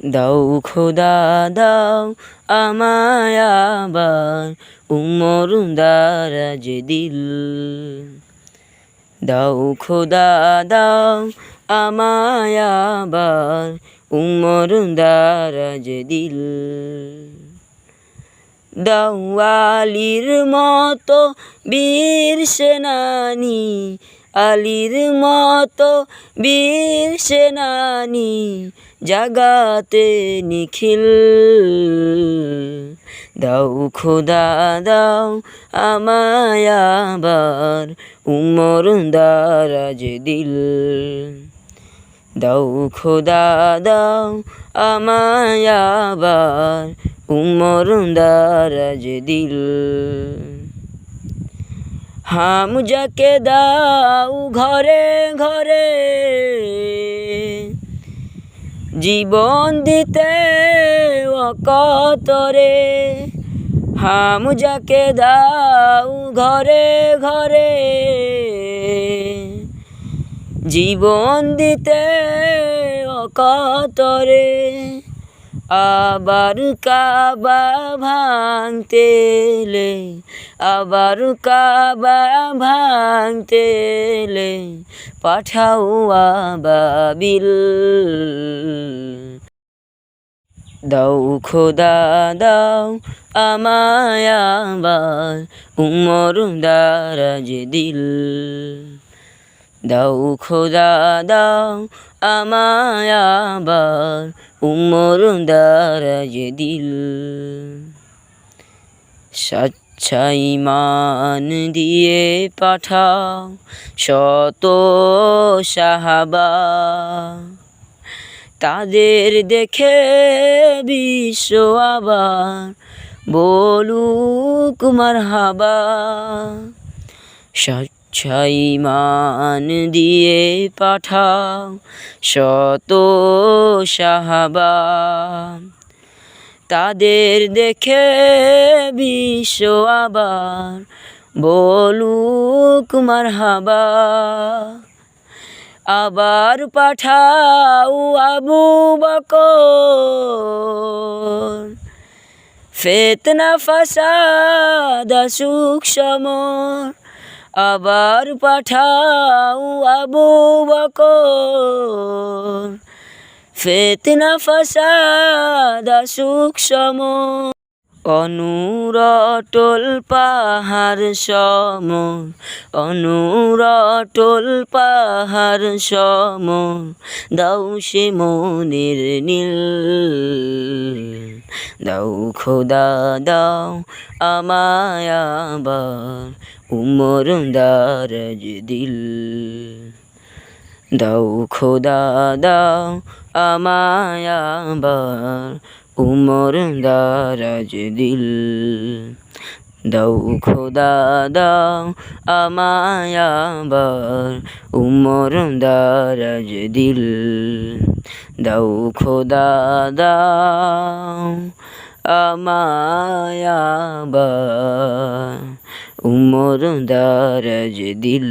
দাও খোদা, দাও আমায় আবার উমর দারাজ দিল দাও খোদা, দাও আমায় আবার উমর দারাজ দিল দাওয়ালির মতো বীর সেনানি আলির মতো বীর সেনানি জাগাতে নিখিল। দাও খোদা, দাও আমায় আবার উমর দারাজ দিল। দাও খোদা, দাও আমায় আবার উমর দারাজ দিল। হাম যাকে দাও ঘরে ঘরে। জীবন দিতে অকতরে। হাম যাকে দাও ঘরে ঘরে। জীবন দিতে অকতরে। আবার কাবা ভাঙতেলে আবার কাবা ভাঙতেলে পাঠাও আবাবিল। দাও খোদা, দাও আমায় আবার, উমর দারাজ দিল। দাও খোদা, দাও আমায় আবার উমর দারাজ দিল। সচ্ছাই মান দিয়ে পাঠাও শত সাহাবা। তাদের দেখে বিশ্ব আবার বলুক মারহাবা। সচ্ছাই মান দিয়ে পাঠাও শত সাহাবা। তাদের দেখে বিশ্ব আবার বলুক মারহাবা। আবার পাঠাও আবু বকর। ফেতনা, ফাসাদ, সুখ, সমর। আবার পাঠাও আবু বকর। ফেতনা ফসাদ সুখ সমর অনুরটল পাহাড় সম অনুরটল পাহাড় সম দাও সে মনের নীল, দাও খোদা, দাও আমায় আবার উমর দারাজ দিল। দাও খোদা, দাও আমায় উমর দারাজ দিল। দাও খোদা, দাও আমায় আবার। উমর দারাজ দিল। দাও খোদা, দাও আমায় আবার। উমর দারাজ দিল।